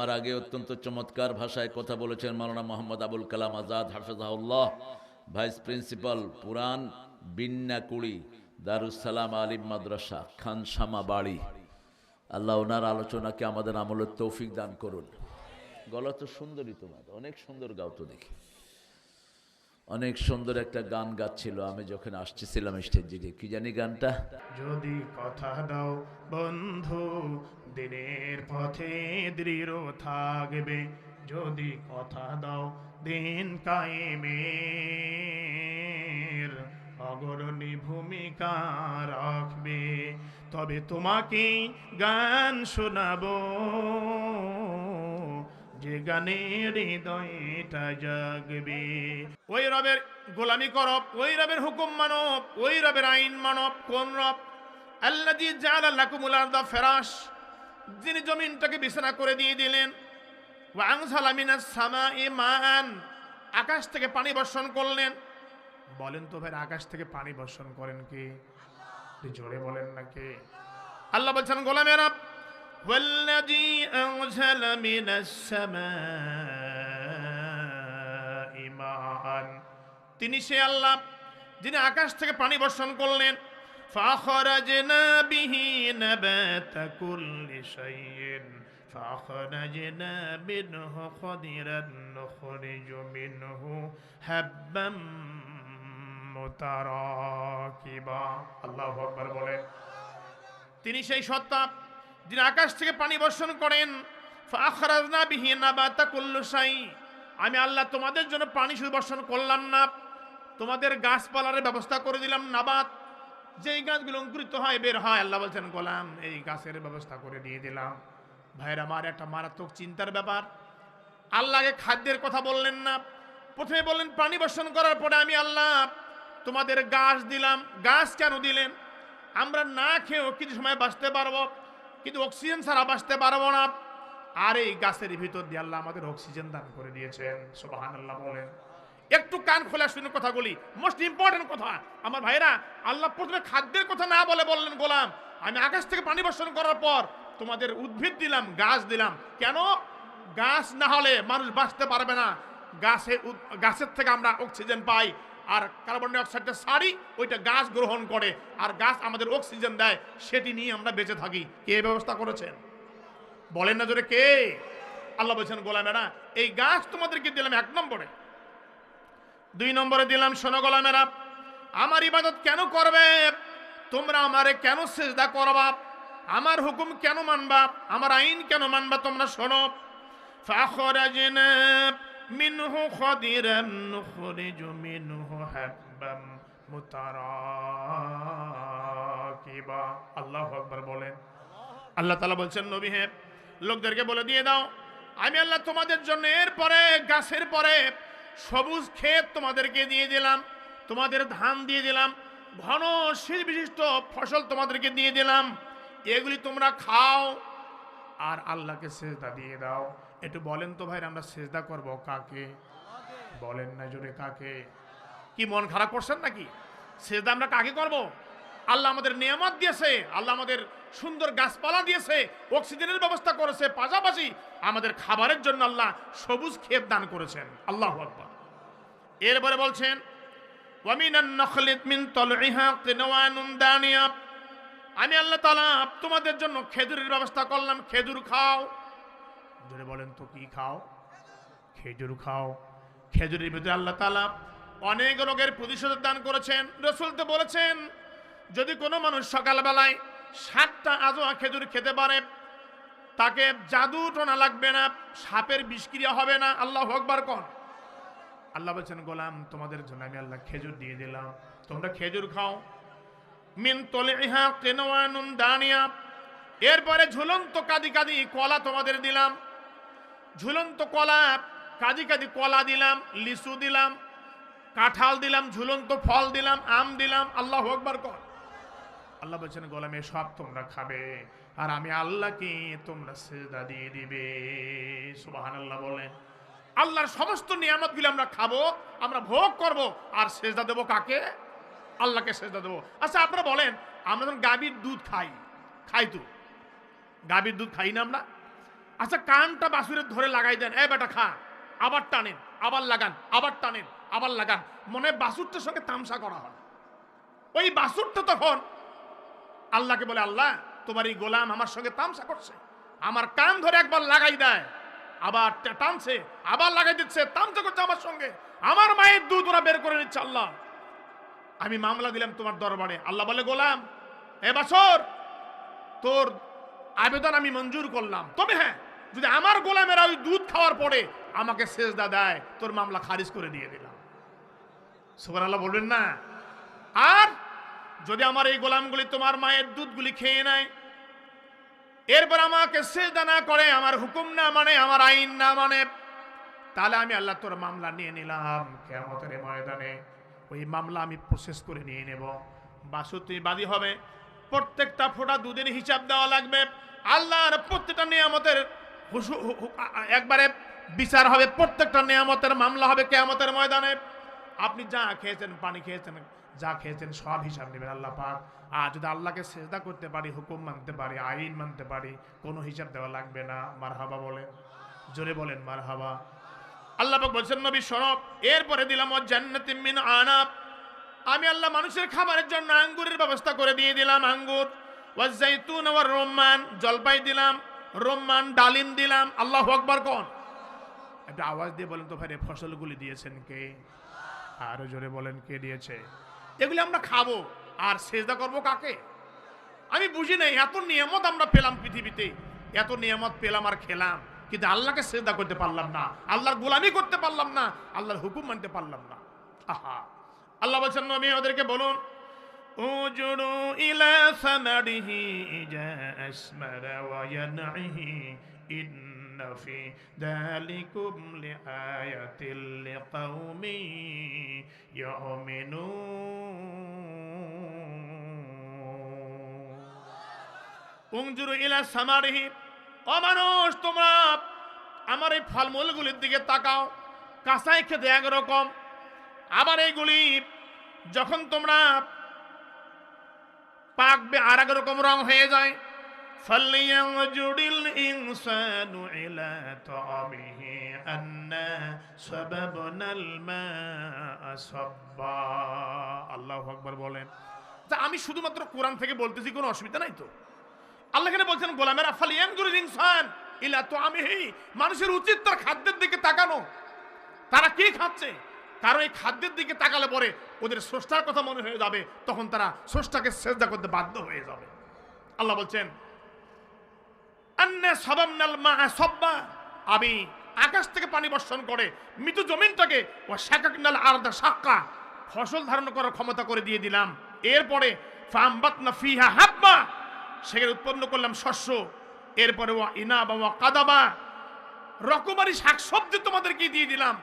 আমার আগে অত্যন্ত চমৎকার ভাষায় কথা বলেছেন মাওলানা মোহাম্মদ আবুল কালাম আজাদ হাফেজাউল্লাহ ভাইস প্রিন্সিপাল পুরান বিন্নাকুড়ি দারুসালাম আলিম মাদ্রাসা, খানসামা বাড়ি। আল্লাহ ওনার আলোচনাকে আমাদের আমলের তৌফিক দান করুন। গলা তো সুন্দরই তোমার, অনেক সুন্দর গাও তো দেখি। অনেক সুন্দর একটা গান গাচ্ছিল, আমি যখন আসতেছিলাম স্টেজে কি জানি গানটা? যদি কথা দাও বন্ধু দিনের পথে দৃঢ় থাকবে। যদি কথা দাও, দিন কায়েমের অগরণী ভূমিকা রাখবে। তবে তোমাকে গান শোনাবো। যে গানের হৃদয়টা জাগবে। ওই রবের গোলামি করব ওই রবের হুকুম মানব ওই রবের আইন মানব কোন রব? আল্লাহ জাল আল্লাকুমুল আরদা ফেরাস যিনি জমিনটাকে বিছানা করে দিয়ে দিলেন ওয়াংসালামিনাস সামা এ মান আকাশ থেকে পানি বর্ষণ করলেন বলেন তো ভাই আকাশ থেকে পানি বর্ষণ করেন কি একটু জোরে বলেন নাকি আল্লাহ বলছেন গোলামেরা والذي أنزل من السماء ماء তিনি সে আল্লাহ যিনি আকাশ থেকে পানি বর্ষণ করলেন فأخرجنا به نبات كل شيء فأخرجنا منه خضرا نخرج منه حبا متراكبا الله أكبر বলেন তিনি সেই সত্তা যিনি আকাশ থেকে পানি বর্ষণ করেন ফাখরাজনা বিহি নাবাতা কুল্লু শাই আমি আল্লাহ তোমাদের জন্য পানি শুধু বর্ষণ করলাম না তোমাদের গাছপালার ব্যবস্থা করে দিলাম নাবাত যেই গাছগুলো অঙ্কুরিত হয়, বের হয়। আল্লাহ বলছেন, গোলাম, এই গাছের ব্যবস্থা করে দিয়ে দিলাম। ভাইরা আমার একটা মারাত্মক চিন্তার ব্যাপার। আল্লাহকে খাদ্যের কথা বললেন না। প্রথমে বললেন, পানি বর্ষণ করার পরে আমি আল্লাহ তোমাদের গাছ দিলাম। গাছ কেন দিলেন? আমরা না খেয়েও কিছু সময় বাঁচতে পারব, কিন্তু অক্সিজেন ছাড়া বাঁচতে পারব না। আর এই গাছের ভিতর দিয়ে আল্লাহ আমাদের অক্সিজেন দান করে দিয়েছেন। সোবাহান আল্লাহ বলেন। একটু কান খোলা শুনে কথা বলি। মোস্ট ইম্পর্টেন্ট কথা, আমার ভাইরা আল্লাহ প্রথমে খাদ্যের কথা না বলে বললেন, গোলাম, আমি আকাশ থেকে পানি বর্ষণ করার পর তোমাদের উদ্ভিদ দিলাম, গাছ দিলাম। কেন? গাছ না হলে মানুষ বাঁচতে পারবে না। গাছে গাছের থেকে আমরা অক্সিজেন পাই, আর কার্বন ডাইঅক্সাইডটা সারি ওইটা গাছ গ্রহণ করে, আর গাছ আমাদের অক্সিজেন দেয়, সেটি নিয়ে আমরা বেঁচে থাকি। কে ব্যবস্থা করেছেন? বলেন না জোরে কে? আল্লাহ বলছেন, গোলামেরা, এই গাছ তোমাদেরকে দিলাম এক নম্বরে। দুই নম্বরে দিলাম শোনো গোলামেরা আমার ইবাদত কেন করবে তোমরা আমারে কেন সেজদা করবা আমার হুকুম কেন মানবা আমার আইন কেন মানবা তোমরা শোনো فأخرجنا منه خضرا نخرج منه حبا متراكبا আল্লাহ আকবার বলেন আল্লাহ তালা বলছেন নবী হে লোকদেরকে বলে দিয়ে দাও আমি আল্লাহ তোমাদের জন্য এরপরে গাছের পরে সবুজ ক্ষেত তোমাদেরকে দিয়ে দিলাম, তোমাদের ধান দিয়ে দিলাম, ঘন শীত বিশিষ্ট ফসল তোমাদেরকে দিয়ে দিলাম, এগুলি তোমরা খাও আর আল্লাহকে সেজদা দিয়ে দাও। একটু বলেন তো ভাই আমরা সেজদা করব কাকে? বলেন না জোরে কাকে? কি মন খারাপ করছেন নাকি? সেজদা আমরা কাকে করব? আল্লাহ আমাদের নিয়ামত দিয়েছে, আল্লাহ আমাদের সুন্দর গাছপালা দিয়েছে, অক্সিজেনের ব্যবস্থা করেছে, পাশাপাশি আমাদের খাবারের জন্য আল্লাহ সবুজ ক্ষেত দান করেছেন। আল্লাহ আকবার। এরপরে বলছেন আমি আল্লাহ তালা তোমাদের জন্য খেজুরের ব্যবস্থা করলাম। খেজুর খাও। বলেন তো, কি খাও? খেজুর খাও। খেজুরের ভিতরে আল্লাহ তালা অনেক রোগের প্রতিষেধক দান করেছেন। রসুল তো বলেছেন যদি কোনো মানুষ সকালবেলায় সাতটা আজোয়া খেজুর খেতে পারে, তাকে জাদু টোনা লাগবে না, সাপের বিষক্রিয়া হবে না, আল্লাহ আকবার কন। আল্লাহ বলছেন, গোলাম, তোমাদের জন্য আমি আল্লাহ খেজুর দিয়ে দিলাম। তোমরা খেজুর খাও। মিন তলিহা কেনোয়ানুন দানিয়া। এরপরে ঝুলন্ত কাদি কাদি কলা তোমাদের দিলাম। ঝুলন্ত কলা, কাদি কাদি কলা দিলাম, লিচু দিলাম, কাঁঠাল দিলাম, ঝুলন্ত ফল দিলাম, আম দিলাম, আল্লাহ আকবার কর আল্লাহ বলছেন, গোলামে, সব তোমরা খাবে, আর আমি আল্লাহকে তোমরা সেজদা দিয়ে দিবে। সুবাহান আল্লাহ বলেন আল্লাহর সমস্ত নিয়ামতগুলি আমরা খাব, আমরা ভোগ করব, আর সেজদা দেবো কাকে? আল্লাহকে সেজদা দেবো। আচ্ছা আপনারা বলেন, আমরা যখন গাভীর দুধ খাই খাই তো? গাভীর দুধ খাই না আমরা? আচ্ছা কানটা বাসুরের ধরে লাগাই দেন, এ বেটা, খা, আবার টানেন, আবার লাগান, আবার টানেন, আবার লাগান। মনে বাসুরটার সঙ্গে তামসা করা হয়। ওই বাসুরটা তখন আল্লাহকে বলে, আল্লাহ, তোমার এই গোলাম আমার সঙ্গে তামসা করছে। আমার কান ধরে একবার লাগাই দেয়। আবার টানছে, আবার লাগাই দিচ্ছে, তামসা করছে আমার সঙ্গে। আমার মায়ের দুধ ওরা বের করে নিচ্ছে, আল্লাহ। আমি মামলা দিলাম তোমার দরবারে। আল্লাহ বলে, গোলাম, এ বাসর তোর আবেদন আমি মঞ্জুর করলাম। তবে হ্যাঁ যদি আমার গোলামেরা ওই দুধ খাওয়ার পরে আমাকে সেজদা দেয়, তোর মামলা খারিজ করে দিয়ে দিলাম। সুবান আল্লাহ বলবেন না। আর যদি আমার এই গোলামগুলি তোমার মায়ের দুধগুলি খেয়ে নেয়, এরপর আমাকে সেজদা না করে, আমার হুকুম না মানে আমার আইন না মানে তাহলে আমি আল্লাহ তোর মামলা নিয়ে নিলাম কেমতের ময়দানে। ওই মামলা আমি প্রসেস করে নিয়ে নেব। বাসু তুই বাদী হবে। প্রত্যেকটা ফোঁটা দুধের হিসাব দেওয়া লাগবে। আল্লাহর প্রত্যেকটা নিয়ামতের একবারে বিচার হবে। প্রত্যেকটা নিয়ামতের মামলা হবে কেয়ামতের ময়দানে। আপনি যা খেয়েছেন, পানি খেয়েছেন যা খেয়েছেন সব হিসাব নেবেন আল্লাহ পাক। আর যদি আল্লাহকে সেজদা করতে পারি, হুকুম মানতে পারি, আইন মানতে পারি, কোনো হিসাব দেওয়া লাগবে না। মারহাবা বলেন। জোরে বলেন, মারহাবা। আল্লাহ পাক বলছেন, নবী সরব এরপরে দিলাম ও জান্নাতিম মিন আনাব। আমি আল্লাহ মানুষের খাবারের জন্য আঙ্গুরের ব্যবস্থা করে দিয়ে দিলাম আঙ্গুর। ওয়াজ জাইতুন ওয়ার রোম্মান জলপাই দিলাম রোম্মান ডালিম দিলাম। আল্লাহ আকবার কোন? একটা আওয়াজ দিয়ে বলেন তো ভাই ফসলগুলি দিয়েছেন কে? আরও জোরে বলেন, কে দিয়েছে? এগুলি আমরা খাব। আর সেজদা করব কাকে? আমি বুঝি নাই, এত নিয়ামত আমরা পেলাম পৃথিবীতে। এত নিয়ামত পেলাম আর খেলাম। কিন্তু আল্লাহকে সেজদা করতে পারলাম না। আল্লাহর গোলামি করতে পারলাম না। আল্লাহর হুকুম মানতে পারলাম না। আহা। আল্লাহ বলছেন, নবী, ওদেরকে বলুন ইয়ানইহি ইন্না ফি যালিকুম লিআয়াতিল লিকাউমি ইউমিনুন উংজুরু ইলা সামারিহি। ও মানুষ, তোমরা আমার এই ফলমূলগুলির দিকে তাকাও কাঁচাই খেতে একরকম। আবার এইগুলি যখন তোমরা পাকবে আর এক রকম রং হয়ে যায়। فلينظر الإنسان إلى طعامه أنا سببنا الماء صبا আল্লাহু আকবার বলেন তা আমি শুধুমাত্র কোরআন থেকে বলতেছি কোনো অসুবিধা নাই তো আল্লাহ এখানে বলছেন গোলামের আফাল ইয়ানজুরুল ইনসান ইলা তো আমি মানুষের উচিত তার খাদ্যের দিকে তাকানো তারা কি খাচ্ছে কারণ এই খাদ্যের দিকে তাকালে পরে ওদের স্রষ্টার কথা মনে হয়ে যাবে তখন তারা স্রষ্টাকে শ্রদ্ধা করতে বাধ্য হয়ে যাবে আল্লাহ বলছেন আমি আকাশ থেকে পানি বর্ষণ করে মৃত জমিনটাকে ও শাকাকনাল আলাদা সাক্কা ফসল ধারণ করার ক্ষমতা করে দিয়ে দিলাম। এরপরে ফামবাতনা ফিহা হাব্বা। সেখানে উৎপন্ন করলাম শস্য। এরপরে ও ইনা বা ওয়া কাদাবা। রকমারি শাকসবজি তোমাদেরকে দিয়ে দিলাম।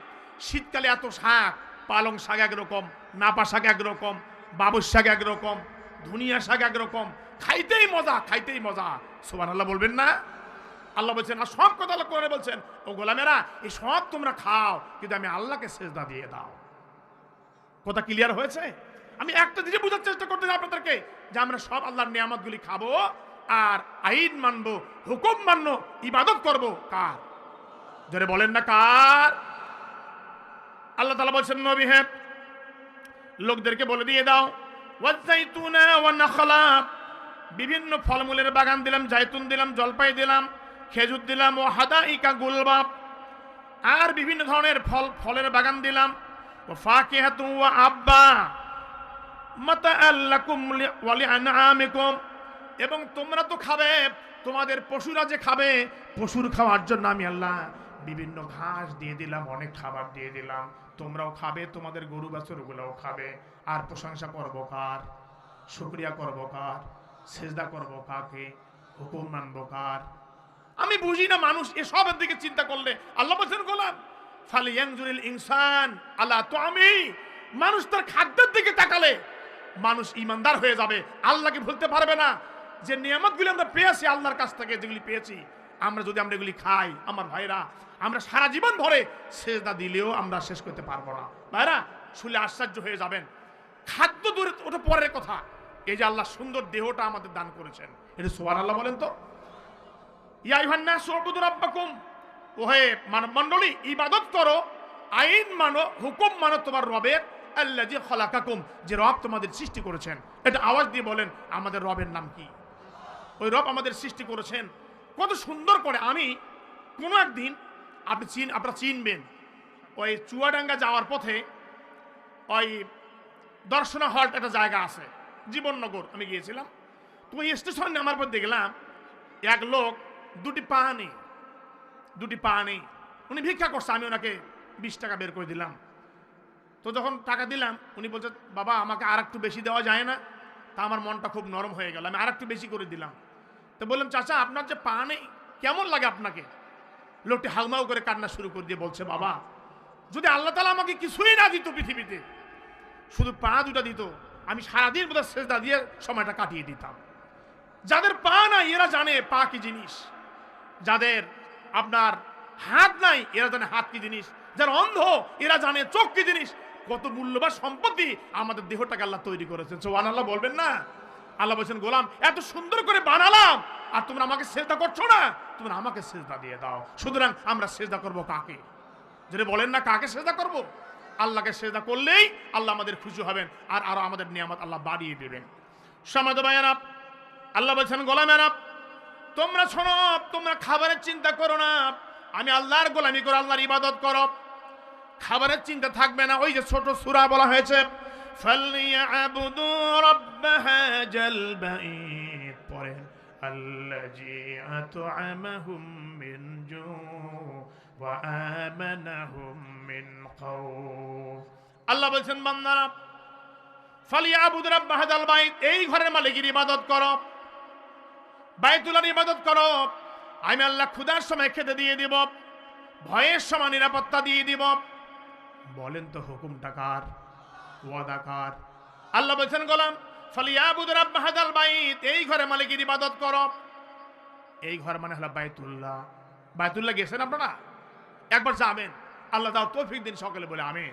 শীতকালে এত শাক, পালং শাক একরকম, নাপা শাক একরকম বাবুর শাক একরকম, ধুনিয়া শাক একরকম খাইতেই মজা খাইতেই মজা। সুবান আল্লাহ বলবেন না? আল্লাহ বলছেন, আর সব কথা আল্লাহ করে বলছেন। ও গোলামেরা, এই সব তোমরা খাও, কিন্তু আমি আল্লাহকে সেজদা দিয়ে দাও। কথা ক্লিয়ার হয়েছে? আমি একটা জিনিস বোঝার চেষ্টা করতে আপনাদেরকে, যে আমরা সব আল্লাহর নিয়ামতগুলি খাব আর আইন মানবো, হুকুম মানবো, ইবাদত করব। কার? জোরে বলেন না কার? আল্লাহ তালা বলছেন, নবী হ্যাঁ লোকদেরকে বলে দিয়ে দাও ওয়াজ্জাইতুনা ওয়া নাখলা বিভিন্ন ফলমূলের বাগান দিলাম, জায়তুন দিলাম, জলপাই দিলাম, খেজুর দিলাম ও হাদা ইকা গুলবাব আর বিভিন্ন ধরনের ফল, ফলের বাগান দিলাম। ও ফাকিহাতু ওয়া আব্বা মাতা এবং তোমরা তো খাবে, তোমাদের পশুরা যে খাবে, পশুর খাওয়ার জন্য আমি আল্লাহ বিভিন্ন ঘাস দিয়ে দিলাম, অনেক খাবার দিয়ে দিলাম। তোমরাও খাবে, তোমাদের গরু বাছুরগুলোও খাবে। আর প্রশংসা করব কার? শুক্রিয়া করব কার? সেজদা করব, কাকে? হুকুম মানবো কার? আমি বুঝি না মানুষ এসবের দিকে চিন্তা করলে। আল্লাহ বলছেন, গোলাম ফালি ইয়ানজুরিল ইনসান আল্লাহ তো আমি মানুষ তার খাদ্যের দিকে তাকালে মানুষ ইমানদার হয়ে যাবে। আল্লাহকে ভুলতে পারবে না। যে নিয়ামতগুলি আমরা পেয়েছি আল্লাহর কাছ থেকে, যেগুলি পেয়েছি, আমরা যদি আমরা এগুলি খাই, আমার ভাইরা, আমরা সারা জীবন ভরে সেজদা দিলেও আমরা শেষ করতে পারব না। ভাইরা শুনলে আশ্চর্য হয়ে যাবেন। খাদ্য দূরে ওটা পরের কথা। এই যে আল্লাহ সুন্দর দেহটা আমাদের দান করেছেন। এটা সোয়ার আল্লাহ বলেন তো। ওহে ইবাদত আইন হুকুম তোমার রবের যে রব তোমাদের সৃষ্টি করেছেন। এটা আওয়াজ দিয়ে বলেন, আমাদের রবের নাম কি? ওই রব আমাদের সৃষ্টি করেছেন। কত সুন্দর করে আমি কোনো একদিন, আপনি চিন আপনারা চিনবেন, ওই চুয়াডাঙ্গা যাওয়ার পথে ওই দর্শনা হল্ট একটা জায়গা আছে। জীবননগর, আমি গিয়েছিলাম। তো ওই স্টেশন নামার পর দেখলাম, এক লোক দুটি পা নেই, দুটি পা নেই। উনি ভিক্ষা করছে, আমি ওনাকে বিশ টাকা বের করে দিলাম। তো যখন টাকা দিলাম, উনি বলছে, বাবা, আমাকে আর একটু বেশি দেওয়া যায় না। তা আমার মনটা খুব নরম হয়ে গেল, আমি আর একটু বেশি করে দিলাম। তো বললাম, চাচা, আপনার যে পা নেই, কেমন লাগে আপনাকে? লোকটি হাউমাউ করে কান্না শুরু করে দিয়ে বলছে, বাবা, যদি আল্লাহ তালা আমাকে কিছুই না দিত পৃথিবীতে, শুধু পা দুটা দিত আমি সারাদিন বোধ সেজদা দিয়ে সময়টা কাটিয়ে দিতাম। যাদের পা নাই, এরা জানে পা কি জিনিস। যাদের আপনার হাত নাই, এরা জানে হাত কি জিনিস। যারা অন্ধ, এরা জানে চোখ কি জিনিস। কত মূল্যবান সম্পত্তি আমাদের দেহটাকে আল্লাহ তৈরি করেছেন। সোহান আল্লাহ বলবেন না? আল্লাহ বলছেন, গোলাম, এত সুন্দর করে বানালাম, আর তোমরা আমাকে সেজদা করছ না? তোমরা আমাকে সেজদা দিয়ে দাও। সুতরাং আমরা সেজদা করব কাকে? যদি বলেন না, কাকে সেজদা করব? আল্লাহকে সেজদা করলেই আল্লাহ আমাদের খুশি হবেন আর আরও আমাদের নিয়ামত আল্লাহ বাড়িয়ে দেবেন। সমাদ ভাইয়ারা আল্লাহ বলছেন, গোলামেরা তোমরা শোনো, তোমরা খাবারের চিন্তা করো না। আমি আল্লাহর গোলামি করো আল্লাহর ইবাদত করো। খাবারের চিন্তা থাকবে না, ওই যে ছোট সূরা বলা হয়েছে ফালিয়াবুদু রাব্ব আল্লাহ বলছেন, বান্দারা, ফালিয়াবুদ রাব্ব হাজাল বাইত, এই ঘরের মালিকের ইবাদত করো, বাইতুল্লাহর ইবাদত করো। আমি আল্লাহ ক্ষুধার সময় খেতে দিয়ে দিব, ভয়ের সময় নিরাপত্তা দিয়ে দিব। বলেন তো হুকুমটা কার? ওয়াদা কার? আল্লাহ বলছেন, গোলাম, ফালিয়াবুদ রাব্ব হাজাল বাইত, এই ঘরে মালিকের ইবাদত করো। এই ঘর মানে হলো বাইতুল্লাহ। বাইতুল্লাহ গেছেন আপনারা? একবার যাবেন। আল্লাহ দাও তৌফিক দিন সকলে বলে, আমিন।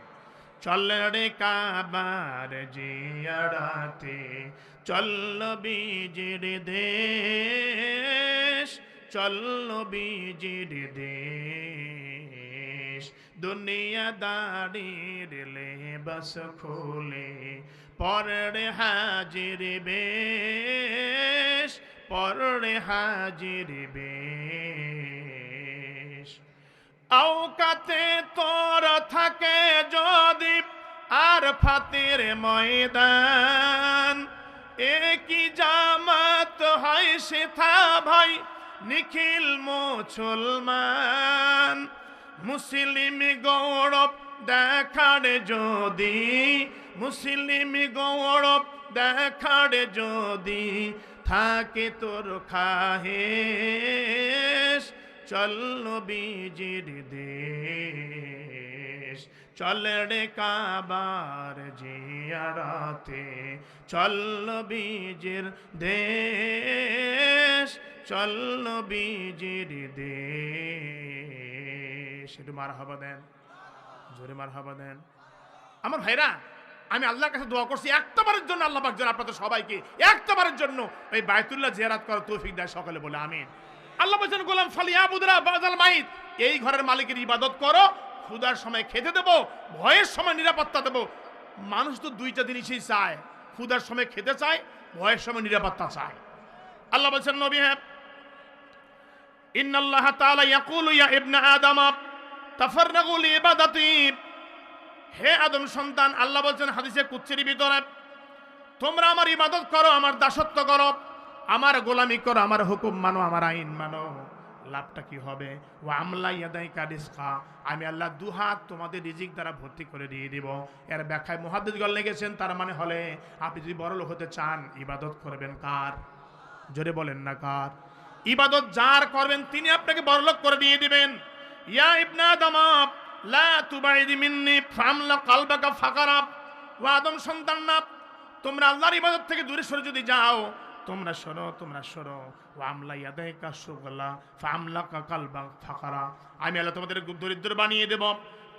চল রে কাবার জিয়ারাতে চল বীজির দেশ চল বীজির দেশ। দুনিয়া দাঁড়ির লেবাস খোলে পরে হাজির বেশ পরে হাজির বেশ। আওকাতে তোর থাকে যদি আর ফাতের ময়দান। একই জামাত হয় সেথা ভাই নিখিল মুসলমান। মুসলিম গৌরব দেখার যদি, মুসলিম গৌরব দেখার যদি, থাকে তোর খাহেশ। চল বীজির দেশ চল রে কাবার জিয়ারাতে। চল বীজির দেশ, চল বীজির দেশ। একটু মার হাবা দেন, জোরে মার হাবা দেন। আমার ভাইরা, আমি আল্লাহর কাছে দোয়া করছি, একটাবারের জন্য আল্লাহ পাক যেন আপনাদের সবাইকে একটাবারের জন্য এই বায়তুল্লাহ জিয়ারাত করার তৌফিক দেয় সকালে বলে আমিন। আল্লাহ বলছেন, গোলাম ফালিয়া বুদরা বাজাল মাইত। এই ঘরের মালিকের ইবাদত করো, ক্ষুধার সময় খেতে দেবো, ভয়ের সময় নিরাপত্তা দেবো। মানুষ তো দুইটা জিনিসই চায়, ক্ষুধার সময় খেতে চায়, ভয়ের সময় নিরাপত্তা চায়। আল্লাহ বলছেন, নবী হ্যাঁ। ইন্নাল্লাহ তাআলা ইয়াকুলু ইয়া ইবনা আদম, তাফাররাগু লিইবাদাতি। হে আদম সন্তান, আল্লাহ বলছেন হাদিসে কুচ্ছির ভিতরে তোমরা আমার ইবাদত করো, আমার দাসত্ব করো। আমার গোলামি করো, আমার হুকুম মানো, আমার আইন মানো। লাভটা কি হবে? ও আমলা ইয়াদাই কারিসকা আমি আল্লাহ দুহাত তোমাদের রিজিক দ্বারা ভর্তি করে দিয়ে দিব। এর ব্যাখ্যায় মহাদ্দিস গল লেগেছেন তার মানে হলে আপনি যদি বড় লোক হতে চান, ইবাদত করবেন কার? জোরে বলেন না কার? ইবাদত যার করবেন, তিনি আপনাকে বড়লোক করে দিয়ে দিবেন। ইয়া ইবনা দামাব লা তুবাইদি মিন্নি, ফামলা কালবাকা ফাকারাব ও আদম সন্তান না তোমরা আল্লাহর ইবাদত থেকে দূরে সরে যদি যাও তোমরা সরো তোমরা সরো ও আমলা ইয়াদাই কাশুগলা ফামলা কালবা ফাকারা। আমি আল্লাহ তোমাদের দরিদ্র বানিয়ে দেব,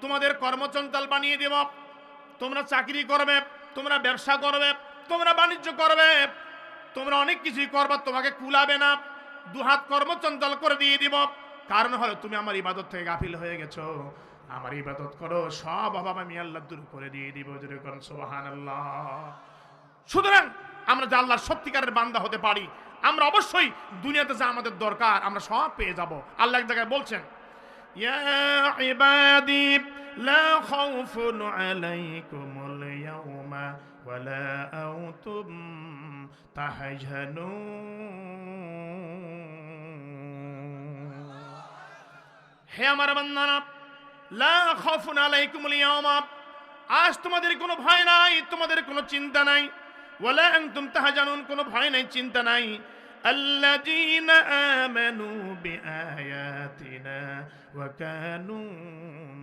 তোমাদের কর্মচঞ্চল বানিয়ে দেব। তোমরা চাকরি করবে, তোমরা ব্যবসা করবে, তোমরা বাণিজ্য করবে। তোমরা অনেক কিছুই করবা, তোমাকে কুলাবে না। দুহাত কর্মচঞ্চল করে দিয়ে দিব। কারণ হলো, তুমি আমার ইবাদত থেকে গাফিল হয়ে গেছো। আমার ইবাদত করো, সব অভাব আমি আল্লাহ দূর করে দিয়ে দিব। যেরকম সোহান আল্লাহ সুতরাং আমরা যে আল্লাহর সত্যিকারের বান্দা হতে পারি, আমরা অবশ্যই দুনিয়াতে যা আমাদের দরকার, আমরা সব পেয়ে যাব। আল্লাহ এক জায়গায় বলছেন হে আমার বান্দারা, লা আজ তোমাদের কোনো ভয় নাই, তোমাদের কোনো চিন্তা নাই। ওয়ালা আনতুম তাহজানুন কোনো ভয় নাই চিন্তা নাই الذين آمنوا بآياتنا وكانوا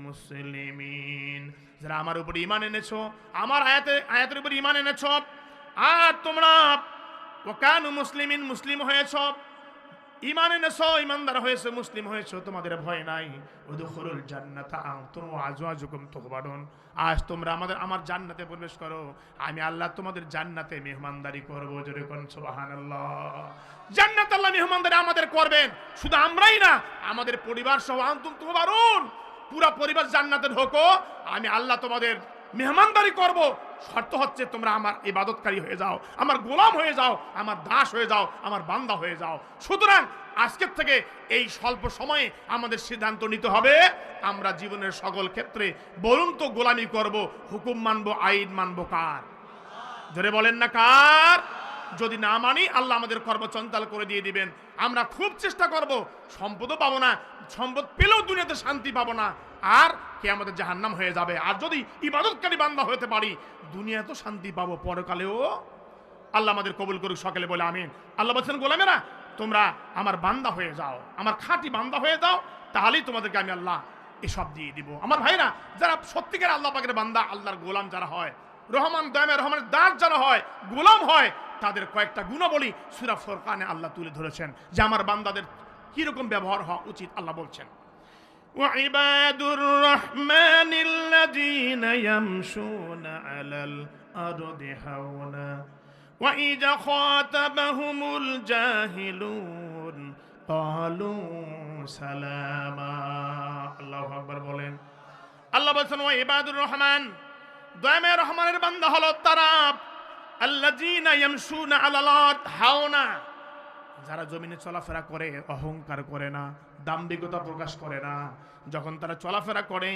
মুসলিমিন যারা আমার উপর ঈমান এনেছো আমার আয়াতে আয়াতের উপর ঈমান এনেছো আর তোমরা ওয়াকানু মুসলিমিন মুসলিম হয়েছো ইমান এনেছো ইমানদার হয়েছে, মুসলিম হয়েছো, তোমাদের ভয় নাই। উদখুলুল জান্নাতা আনতুম ওয়া আজওয়াজুকুম তুহবারুন আজ তোমরা আমাদের আমার জান্নাতে প্রবেশ করো। আমি আল্লাহ তোমাদের জান্নাতে মেহমানদারি করব কোন সুবহানাল্লাহ। জান্নাত আল্লাহ মেহমানদারি আমাদের করবেন। শুধু আমরাই না, আমাদের পরিবার সহ আনতুম তুহবারুন পুরা পরিবার জান্নাতে ঢোকো আমি আল্লাহ তোমাদের মেহমানদারি করব। শর্ত হচ্ছে তোমরা আমার ইবাদতকারী হয়ে যাও, আমার গোলাম হয়ে যাও, আমার দাস হয়ে যাও, আমার বান্দা হয়ে যাও। সুতরাং আজকের থেকে এই স্বল্প সময়ে আমাদের সিদ্ধান্ত নিতে হবে, আমরা জীবনের সকল ক্ষেত্রে বলুন তো গোলামি করব, হুকুম মানবো, আইন মানবো কার? ধরে বলেন না কার? যদি না মানি, আল্লাহ আমাদের কর্মচঞ্চাল করে দিয়ে দিবেন। আমরা খুব চেষ্টা করব, সম্পদও পাবো না, সম্পদ পেলেও দুনিয়াতে শান্তি পাবো না। আর কে আমাদের জাহান্নাম হয়ে যাবে। আর যদি ইবাদতকারী বান্দা হতে পারি দুনিয়া তো শান্তি পাবো পরকালেও। আল্লাহ আমাদের কবুল করুক, সকালে বলে আমিন। আল্লাহ বলছেন, গোলামেরা, তোমরা আমার বান্দা হয়ে যাও, আমার খাঁটি বান্দা হয়ে যাও, তাহলেই তোমাদেরকে আমি আল্লাহ এসব দিয়ে দিব। আমার ভাইরা, যারা সত্যিকার আল্লাহ পাকের বান্দা, আল্লাহর গোলাম যারা হয়, রহমান দয়ামে রহমানের দাঁত যারা হয়, গোলাম হয়, তাদের কয়েকটা গুণাবলী সুরা ফরকানে আল্লাহ তুলে ধরেছেন, যে আমার বান্দাদের কীরকম ব্যবহার হওয়া উচিত, আল্লাহ বলছেন। وعباد الرحمن الذين يمشون على الأرض هونا وإذا خاطبهم الجاهلون قالوا سلاما الله أكبر বলেন আল্লাহ বলছেন ও ইবাদুর রহমান দয়ামে রহমানের বান্দা হলো তারা আল্লাযীনা ইয়ামশুনা আলাল আরদ হাওনা যারা জমিনে চলাফেরা করে অহংকার করে না দাম্ভিকতা প্রকাশ করে না। যখন তারা চলাফেরা করে,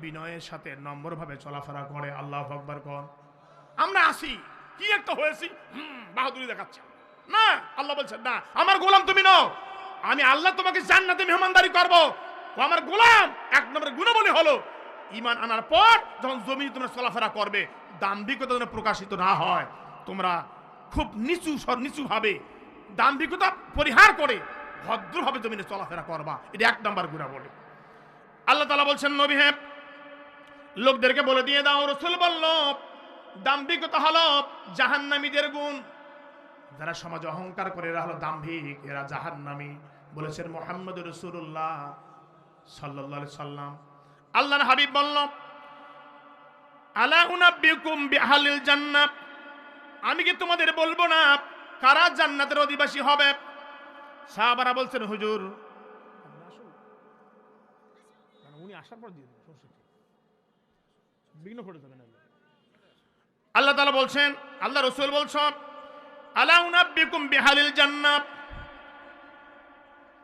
বিনয়ের সাথে নম্রভাবে চলাফেরা করে, আল্লাহ আকবর কর আমরা আসি। কি একটা হয়েছি? বাহাদুরি দেখাচ্ছে। না, আল্লাহ বলছেন না, আমার গোলাম তুমি নও। আমি আল্লাহ তোমাকে জান্নাতে মেহমানদারি করব। ও আমার গোলাম। এক নম্বরের গুণবলী হলো ইমান আনার পর যখন জমি তোমরা চলাফেরা করবে, দাম্ভিকতা যেন প্রকাশিত না হয়। তোমরা খুব নিচু সর নিচু ভাবে দাম্ভিকতা পরিহার করে ভদ্রভাবে জমিনে চলাফেরা করবা। এটা এক নাম্বার বলে। আল্লাহ তালা বলছেন, নবী হ্যাঁ লোকদেরকে বলে দিয়ে দাও, রসুল বলল, দাম্ভিকতা হলো জাহান্নামীদের গুণ। যারা সমাজে অহংকার করে, এরা হলো দাম্ভিক, এরা জাহান্নামী। বলেছেন মোহাম্মদ রসুল্লাহ সাল্লাহ সাল্লাম। আল্লাহর হাবিব বলল আমি কি তোমাদের বলব না, কারা জান্নাতের অধিবাসী হবে? সাহাবারা বলছেন হুজুর উনি আসার পর দিয়ে বিঘ্ন করে দেবেন আল্লাহ তালা বলছেন আল্লাহ রসুল বলছেন আলা উনাব্বিকুম বিহালিল জান্নাত।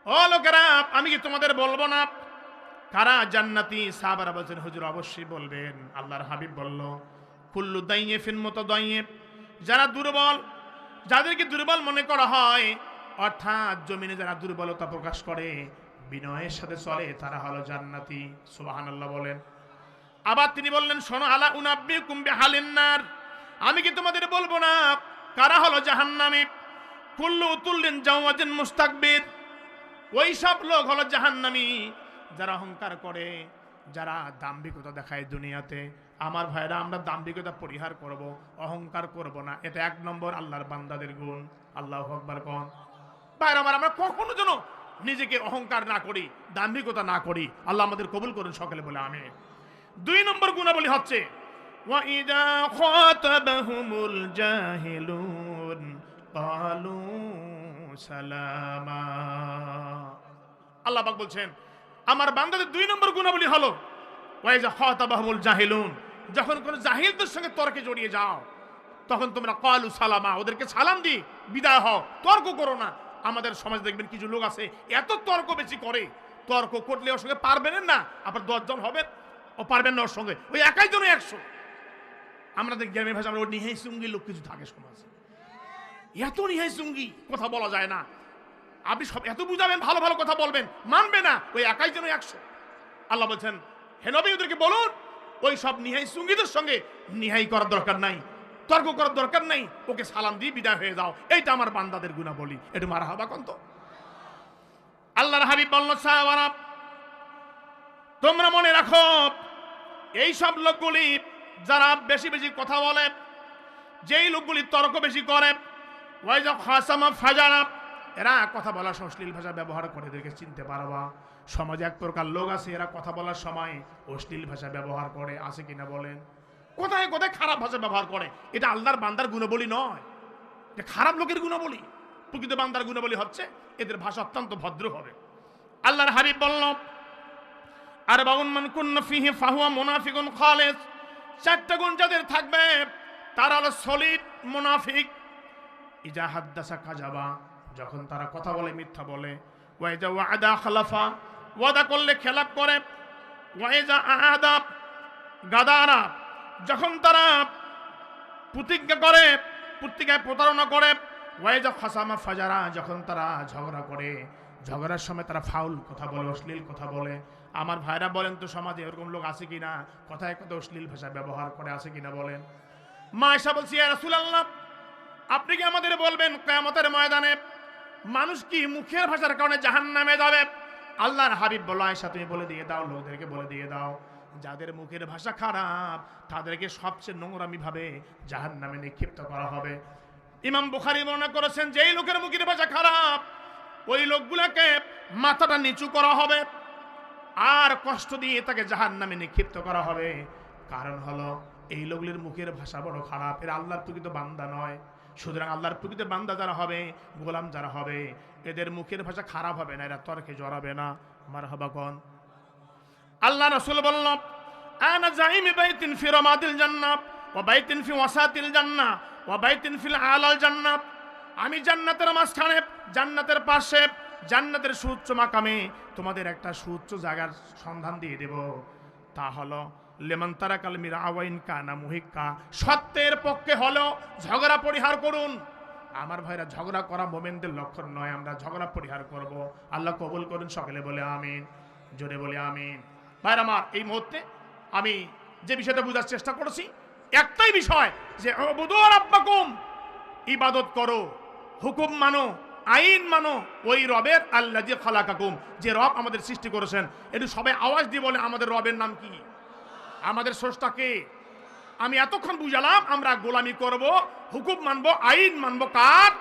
ও লোকেরা আমি কি তোমাদের বলব না? কারা জান্নাতি? সাহাবারা বলছেন হুজুর অবশ্যই বলবেন। আল্লাহর হাবিব বলল কুল্লু দাইয়ে ফিন মতো দাইয়ে যারা দুর্বল যাদেরকে দুর্বল মনে করা হয় অর্থাৎ জমিনে যারা দুর্বলতা প্রকাশ করে, বিনয়ের সাথে চলে, তারা হলো জান্নাতি। সুবহানাল্লাহ বলেন। আবার তিনি বললেন, শোনো, আলা উনাব্বি কুম্বে হালিন্নার আমি কি তোমাদের বলব না? কারা হলো জাহান্নামী? কুল্লু উতুল্লিন জাওয়াজিন মুস্তাকবির। ওই সব লোক হলো জাহান্নামী, যারা অহংকার করে, যারা দাম্ভিকতা দেখায় দুনিয়াতে। আমার ভাইরা, আমরা দাম্ভিকতা পরিহার করব, অহংকার করব না। এটা এক নম্বর আল্লাহর বান্দাদের গুণ। আল্লাহ আকবার কন। ভাইরা আমার আমরা কখনো যেন নিজেকে অহংকার না করি দাম্ভিকতা না করি আল্লাহ আমাদের কবুল করুন সকালে বলে আমি দুই নম্বর গুণাবলী হচ্ছে وَإِذَا خَاطَبَهُمُ الْجَاهِلُونَ قَالُوا সালামা আল্লাহ পাক বলছেন আমার বান্দাদের দুই নম্বর গুণাবলী হলো ওয়াইজা খাতাবাহুল জাহিলুন যখন কোন জাহিলদের সঙ্গে তর্কে জড়িয়ে যাও তখন তোমরা কালু সালামা ওদেরকে সালাম দি বিদায় হও তর্ক করো না আমাদের সমাজ দেখবেন কিছু লোক আছে, এত তর্ক বেশি করে। তর্ক করলে ওর সঙ্গে পারবেন না, আবার দশজন হবেন, ও পারবেন না ওর সঙ্গে। ওই একাই জন্য একশো। আমরা দেখি গ্রামের ভাষা আমরা ওর নিহাই সঙ্গী লোক কিছু থাকে সমাজে। এত নিহাই সঙ্গী, কথা বলা যায় না। আপনি সব এত বুঝাবেন, ভালো ভালো কথা বলবেন, মানবে না, ওই একাই যেন একশো। আল্লাহ বলছেন, হে নবী, ওদেরকে বলুন, ওই সব নিহাই সঙ্গীদের সঙ্গে নিহাই করার দরকার নাই। তর্ক করার দরকার নাই। ওকে সালাম দিয়ে বিদায় হয়ে যাও। এইটা আমার বান্দাদের গুণা বলি একটু মারা হবা কন্ত। আল্লাহর হাবিব বলল সাহাবারা তোমরা মনে রাখো এই সব লোকগুলি যারা বেশি বেশি কথা বলে, যেই লোকগুলি তর্ক বেশি করে এরা কথা বলার সময় অশ্লীল ভাষা ব্যবহার করে। এদেরকে চিনতে পারবা। সমাজে এক প্রকার লোক আছে, এরা কথা বলার সময় অশ্লীল ভাষা ব্যবহার করে। আছে কিনা বলেন? কোথায় কোথায় খারাপ ভাষা ব্যবহার করে? এটা আল্লাহর বান্দার গুণবলী নয়। এটা খারাপ লোকের গুণবলী। প্রকৃত বান্দার গুণবলী হচ্ছে এদের ভাষা অত্যন্ত ভদ্র হবে। আল্লাহর হাবিব বলল, আর বাউন মান কুন্না ফিহি ফাহুয়া মুনাফিকুন খালেস। চারটা গুণ যাদের থাকবে, তারা হলো সলিড মুনাফিক। ইজা হাদ্দাসা কাজাবা, যখন তারা কথা বলে, মিথ্যা বলে। ওয়াইজা ওয়াদা খালাফা, ওয়াদা করলে খেলাপ করে। ওয়াইজা আদা গাদারা যখন তারা প্রতিজ্ঞা করে, প্রতিজ্ঞায় প্রতারণা করে, ওয়াইজা খাসামা ফাজারা, যখন তারা ঝগড়া করে, ঝগড়ার সময় তারা ফাউল কথা বলে, অশ্লীল কথা বলে। আমার ভাইরা বলেন তো সমাজে এরকম লোক আছে কিনা কথায় কথা অশ্লীল ভাষা ব্যবহার করে আছে কিনা বলেন? মা এসা বলছি রাসুল আল্লাহ আপনি কি আমাদের বলবেন কেয়ামতের ময়দানে মানুষ কি মুখের ভাষার কারণে জাহান নামে যাবে? আল্লাহর হাবিব বলো আয়সা তুমি বলে দিয়ে দাও, লোকদেরকে বলে দিয়ে দাও। যাদের মুখের ভাষা খারাপ, তাদেরকে সবচেয়ে নোংরামি ভাবে জাহান নামে নিক্ষিপ্ত করা হবে। ইমাম বুখারি বর্ণনা করেছেন, যেই লোকের মুখের ভাষা খারাপ, ওই লোকগুলোকে মাথাটা নিচু করা হবে। আর কষ্ট দিয়ে তাকে জাহান নামে নিক্ষিপ্ত করা হবে। কারণ হলো, এই লোকগুলির মুখের ভাষা বড় খারাপ। এরা আল্লাহর প্রকৃত বান্দা নয়। সুতরাং আল্লাহর প্রকৃত বান্দা যারা হবে, গোলাম যারা হবে, এদের মুখের ভাষা খারাপ হবে না, এরা তর্কে জড়াবে না। আমার হবাগন আল্লাহ রসুল বলল, আনা জাইমি বাইতিন ফি রমাদিল জান্নাত ওয়া বাইতিন ফি ওয়াসাতিল জান্নাহ, ওয়া বাইতিন ফিল আলাল জান্নাত আমি জান্নাতের মাঝখানে, জান্নাতের পাশে, জান্নাতের সুউচ্চ মাকামে তোমাদের একটা সুউচ্চ জায়গার সন্ধান দিয়ে দেব। তা হলো, লেমন তারা কালমির আওয়াইন কানা মুহিক্কা, সত্যের পক্ষে হলো ঝগড়া পরিহার করুন। আমার ভাইরা, ঝগড়া করা মোমেনদের লক্ষণ নয়, আমরা ঝগড়া পরিহার করব। আল্লাহ কবুল করুন সকলে বলে আমিন। জোরে বলে আমিন। ভাইরা আমার এই মুহূর্তে আমি যে বিষয়টা বোঝার চেষ্টা করেছি, একটাই বিষয় যে আব্বাকুম ইবাদত করো, হুকুম মানো, আইন মানো, ওই রবের আল্লাহ যে খালাকাকুম। যে রব আমাদের সৃষ্টি করেছেন, একটু সবাই আওয়াজ দিয়ে বলে আমাদের রবের নাম কি? আমাদের স্রষ্টাকে আমি এতক্ষণ বুঝালাম, আমরা গোলামি করব, হুকুম মানবো, আইন মানবো কার?